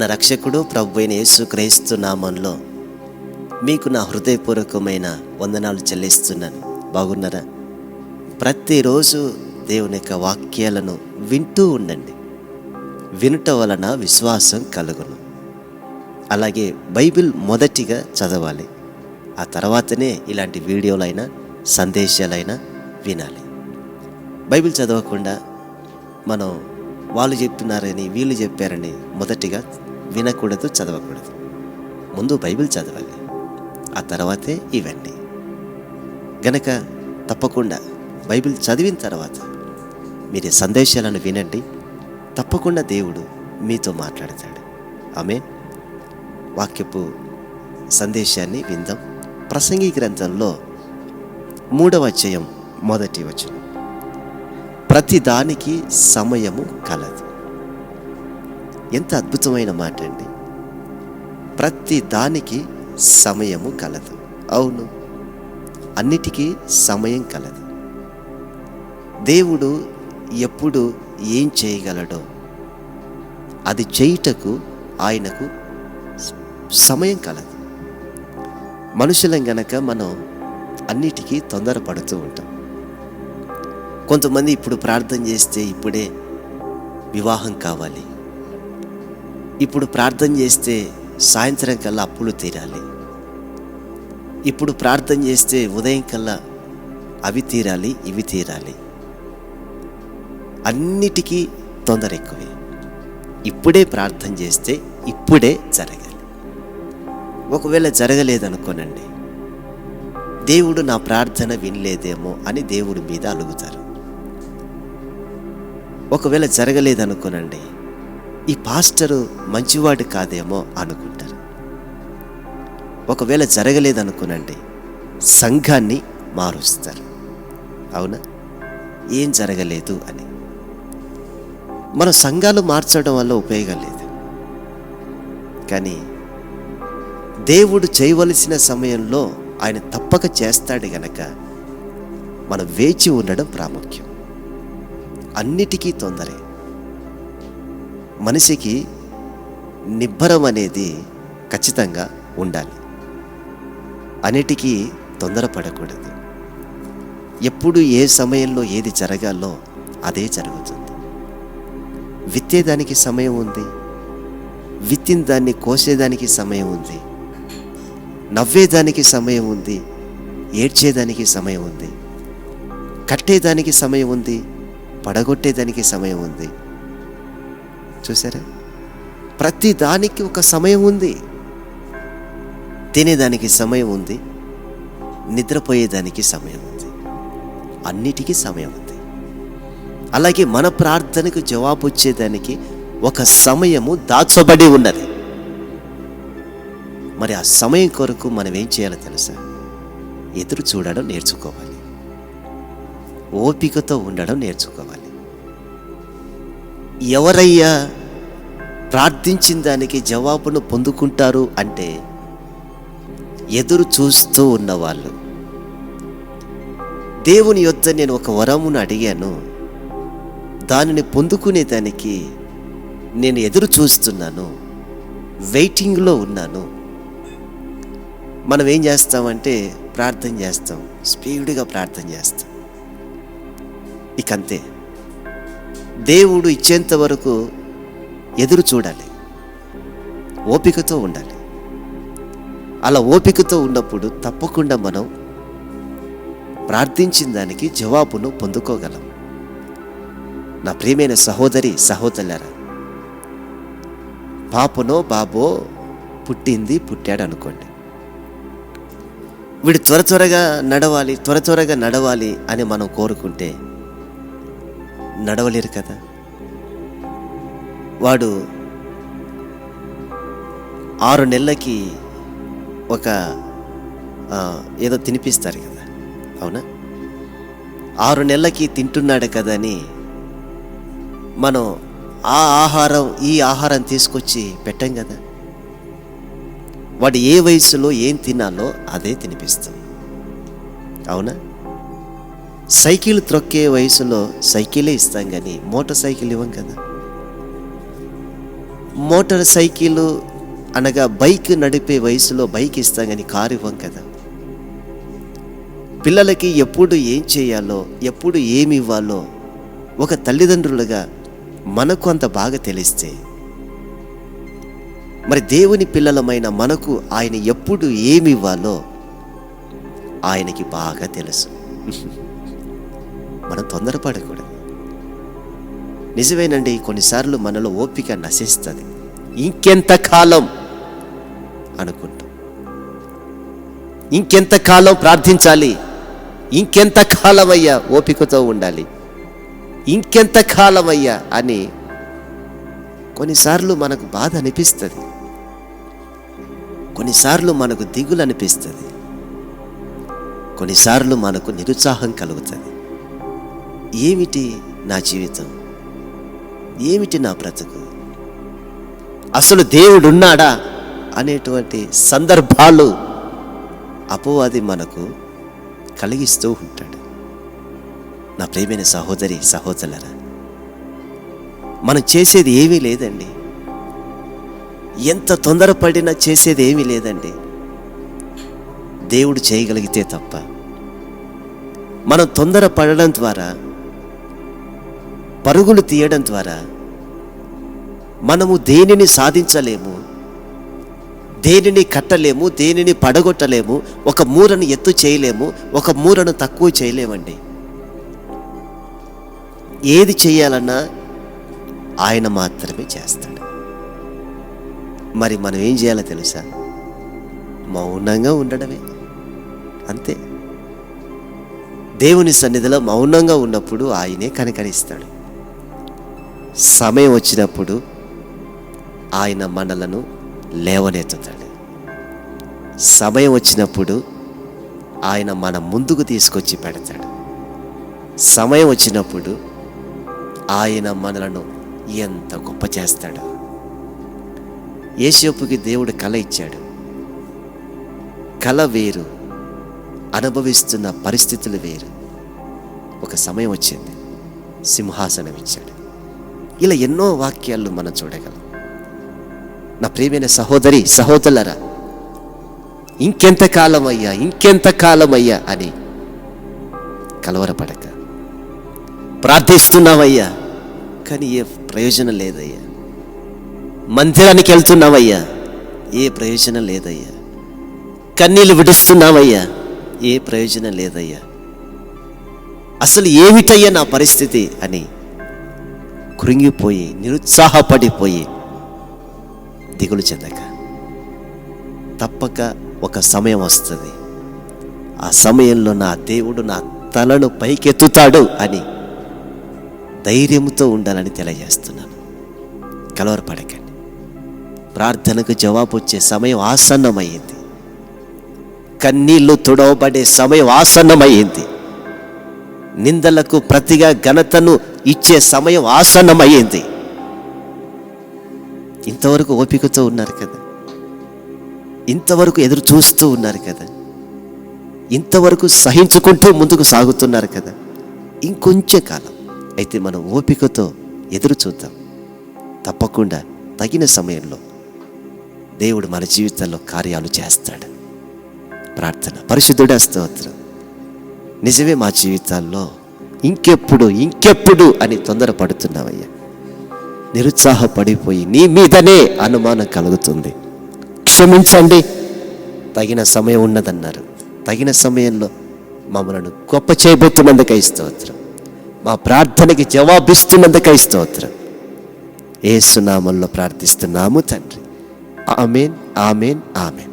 మన రక్షకుడు ప్రభు అయిన యేసు క్రైస్తు నామంలో మీకు నా హృదయపూర్వకమైన వందనాలు చెల్లిస్తున్నాను. బాగున్నారా? ప్రతిరోజు దేవుని యొక్క వాక్యాలను వింటూ ఉండండి. వినుట వలన విశ్వాసం కలుగును. అలాగే బైబిల్ మొదటిగా చదవాలి. ఆ తర్వాతనే ఇలాంటి వీడియోలైనా సందేశాలైనా వినాలి. బైబిల్ చదవకుండా మనం వాళ్ళు చెప్తున్నారని వీళ్ళు చెప్పారని మొదటిగా వినకూడదు చదవకూడదు. ముందు బైబిల్ చదవాలి. ఆ తర్వాతే ఇవన్నీ. గనక తప్పకుండా బైబిల్ చదివిన తర్వాత మీరు సందేశాలను వినండి. తప్పకుండా దేవుడు మీతో మాట్లాడతాడు. ఆమె వాక్యపు సందేశాన్ని విందాం. ప్రసంగి గ్రంథంలో మూడవ అధ్యాయం మొదటి వచనం. ప్రతి దానికి సమయము కలదు. ఎంత అద్భుతమైన మాట అండి. ప్రతి దానికి సమయము కలదు. అవును. అన్నిటికీ సమయం కలదు. దేవుడు ఎప్పుడు ఏం చేయగలడో అది చేయుటకు ఆయనకు సమయం కలదు. మనుషులం గనక మనం అన్నిటికీ తొందరపడుతూ ఉంటాం. కొంతమంది ఇప్పుడు ప్రార్థన చేస్తే ఇప్పుడే వివాహం కావాలి. ఇప్పుడు ప్రార్థన చేస్తే సాయంత్రం కల్లా అప్పులు తీరాలి. ఇప్పుడు ప్రార్థన చేస్తే ఉదయం కల్లా అవి తీరాలి ఇవి తీరాలి. అన్నిటికీ తొందర ఎక్కువే. ఇప్పుడే ప్రార్థన చేస్తే ఇప్పుడే జరగాలి. ఒకవేళ జరగలేదనుకోనండి దేవుడు నా ప్రార్థన వినలేదేమో అని దేవుడి మీద అలుగుతారు. ఒకవేళ జరగలేదనుకోనండి ఈ పాస్టరు మంచివాడు కాదేమో అనుకుంటారు. ఒకవేళ జరగలేదనుకోనండి సంఘాన్ని మారుస్తారు. అవునా? ఏం జరగలేదు అని. మన సంఘాలు మార్చడం వల్ల ఉపయోగం లేదు. కానీ దేవుడు చేయవలసిన సమయంలో ఆయన తప్పక చేస్తాడు గనక మనం వేచి ఉండడం ప్రాముఖ్యం. అన్నిటికీ తొందరే. మనిషికి నిబ్బరం అనేది ఖచ్చితంగా ఉండాలి. అన్నిటికీ తొందరపడకూడదు. ఎప్పుడు ఏ సమయంలో ఏది జరగాలో అదే జరుగుతుంది. విత్తేదానికి సమయం ఉంది. విత్తిన దాన్ని కోసేదానికి సమయం ఉంది. నవ్వేదానికి సమయం ఉంది. ఏడ్చేదానికి సమయం ఉంది. కట్టేదానికి సమయం ఉంది. పడగొట్టేదానికి సమయం ఉంది. చూసారా ప్రతి దానికి ఒక సమయం ఉంది. తినేదానికి సమయం ఉంది. నిద్రపోయేదానికి సమయం ఉంది. అన్నిటికీ సమయం ఉంది. అలాగే మన ప్రార్థనకు జవాబు వచ్చేదానికి ఒక సమయము దాచబడి ఉన్నది. మరి ఆ సమయం కొరకు మనం ఏం చేయాలో తెలుసా? ఎదురు చూడడం నేర్చుకోవాలి. ఓపికతో ఉండడం నేర్చుకోవాలి. ఎవరయ్యా ప్రార్థించిన దానికి జవాబును పొందుకుంటారు అంటే ఎదురు చూస్తూ ఉన్నవాళ్ళు. దేవుని యొద్ద నేను ఒక వరమును అడిగాను. దానిని పొందుకునేదానికి నేను ఎదురు చూస్తున్నాను. వెయిటింగ్లో ఉన్నాను. మనం ఏం చేస్తామంటే ప్రార్థన చేస్తాం. స్పీడ్గా ప్రార్థన చేస్తాం. ఇకంతే దేవుడు ఇచ్చేంత వరకు ఎదురు చూడాలి. ఓపికతో ఉండాలి. అలా ఓపికతో ఉన్నప్పుడు తప్పకుండా మనం ప్రార్థించిన దానికి జవాబును పొందుకోగలం. నా ప్రియమైన సహోదరి సహోదరులారా పాపనో బాబో పుట్టింది పుట్టాడు అనుకోండి. వీడు త్వర త్వరగా నడవాలి త్వర త్వరగా నడవాలి అని మనం కోరుకుంటే నడవలేరు కదా. వాడు ఆరు నెలలకి ఒక ఏదో తినిపిస్తారు కదా. అవునా? ఆరు నెలలకి తింటున్నాడు కదా అని మనం ఆ ఆహారం ఈ ఆహారం తీసుకొచ్చి పెట్టాం కదా. వాడు ఏ వయసులో ఏం తినాలో అదే తినిపిస్తాం. అవునా? సైకిల్ త్రొక్కే వయసులో సైకిలే ఇస్తాం కానీ మోటార్ సైకిల్ ఇవ్వం కదా. మోటార్ సైకిల్ అనగా బైక్ నడిపే వయసులో బైక్ ఇస్తాం కానీ కారు ఇవ్వం కదా. పిల్లలకి ఎప్పుడు ఏం చేయాలో ఎప్పుడు ఏమి ఇవ్వాలో ఒక తల్లిదండ్రులుగా మనకు అంత బాగా తెలిస్తే మరి దేవుని పిల్లలమైన మనకు ఆయన ఎప్పుడు ఏమి ఇవ్వాలో ఆయనకి బాగా తెలుసు. మనం తొందరపడకూడదు. నిజమేనండి కొన్నిసార్లు మనలో ఓపిక నశిస్తుంది. ఇంకెంత కాలం అనుకుంటాం. ఇంకెంత కాలం ప్రార్థించాలి? ఇంకెంత అయ్యా ఓపికతో ఉండాలి? ఇంకెంత కాలమయ్యా అని కొన్నిసార్లు మనకు బాధ అనిపిస్తుంది. కొన్నిసార్లు మనకు దిగులు అనిపిస్తుంది కొన్నిసార్లు మనకు నిరుత్సాహం కలుగుతుంది. ఏమిటి నా జీవితం? ఏమిటి నా బ్రతుకు? అసలు దేవుడున్నాడా? అనేటువంటి సందర్భాలు అపవాది మనకు కలిగిస్తూ ఉంటాడు. నా ప్రేమైన సహోదరి సహోదరులరా మనం చేసేది ఏమీ లేదండి. ఎంత తొందరపడినా చేసేది ఏమీ లేదండి. దేవుడు చేయగలిగితే తప్ప. మనం తొందరపడడం ద్వారా పరుగులు తీయడం ద్వారా మనము దేనిని సాధించలేము దేనిని కట్టలేము దేనిని పడగొట్టలేము ఒక మూరను ఎత్తు చేయలేము ఒక మూరను తక్కువ చేయలేమండి. ఏది చేయాలన్నా ఆయన మాత్రమే చేస్తాడు. మరి మనం ఏం చేయాలో తెలుసా? మౌనంగా ఉండడమే. అంతే. దేవుని సన్నిధిలో మౌనంగా ఉన్నప్పుడు ఆయనే కనికరిస్తాడు. సమయం వచ్చినప్పుడు ఆయన మనలను లేవనెత్తుతాడు. సమయం వచ్చినప్పుడు ఆయన మన ముందుకు తీసుకొచ్చి పెడతాడు. సమయం వచ్చినప్పుడు ఆయన మనలను ఎంత గొప్ప చేస్తాడు. యేసోపుకి దేవుడు కళ ఇచ్చాడు. కళ వేరు అనుభవిస్తున్న పరిస్థితులు వేరు. ఒక సమయం వచ్చింది. సింహాసనం ఇచ్చాడు. ఇలా ఎన్నో వాక్యాలు మనం చూడగలం. నా ప్రియమైన సహోదరి సహోదరులరా ఇంకెంత కాలం అయ్యా ఇంకెంత కాలం అయ్యా అని కలవరపడక. ప్రార్థిస్తున్నావయ్యా కానీ ఏ ప్రయోజనం లేదయ్యా. మందిరానికి వెళ్తున్నావయ్యా ఏ ప్రయోజనం లేదయ్యా. కన్నీళ్ళు విడుస్తున్నావయ్యా ఏ ప్రయోజనం లేదయ్యా. అసలు ఏమిటయ్యా నా పరిస్థితి అని కృంగిపోయి నిరుత్సాహపడిపోయి దిగులు చెందక తప్పక ఒక సమయం వస్తుంది. ఆ సమయంలో నా దేవుడు నా తలను పైకెత్తుతాడు అని ధైర్యంతో ఉండాలని తెలియజేస్తున్నాను. కలవరపడకండి. ప్రార్థనకు జవాబు వచ్చే సమయం ఆసన్నమయ్యింది కన్నీళ్ళు తుడవబడే సమయం ఆసన్నమయ్యింది నిందలకు ప్రతిగా ఘనతను ఇచ్చే సమయం ఆసన్నమయ్యింది. ఇంతవరకు ఓపికతో ఉన్నారు కదా. ఇంతవరకు ఎదురు చూస్తూ ఉన్నారు కదా. ఇంతవరకు సహించుకుంటూ ముందుకు సాగుతున్నారు కదా. ఇంకొంచెం కాలం. అయితే మనం ఓపికతో ఎదురు చూద్దాం. తప్పకుండా తగిన సమయంలో దేవుడు మన జీవితంలో కార్యాలు చేస్తాడు. ప్రార్థన. పరిశుద్ధుడే స్తోత్రం. నిజమే మా జీవితాల్లో. ఇంకెప్పుడు ఇంకెప్పుడు అని తొందరపడుతున్నావయ్యా. నిరుత్సాహపడిపోయి నీ మీదనే అనుమానం కలుగుతుంది. క్షమించండి. తగిన సమయం ఉన్నదన్నారు. తగిన సమయంలో మమ్మలను గొప్ప చేయబోతున్నందుకై స్తోత్రం. మా ప్రార్థనకి జవాబిస్తున్నందుకై స్తోత్రం. ఏసునామంలో ప్రార్థిస్తున్నాము తండ్రి. Amen amen amen.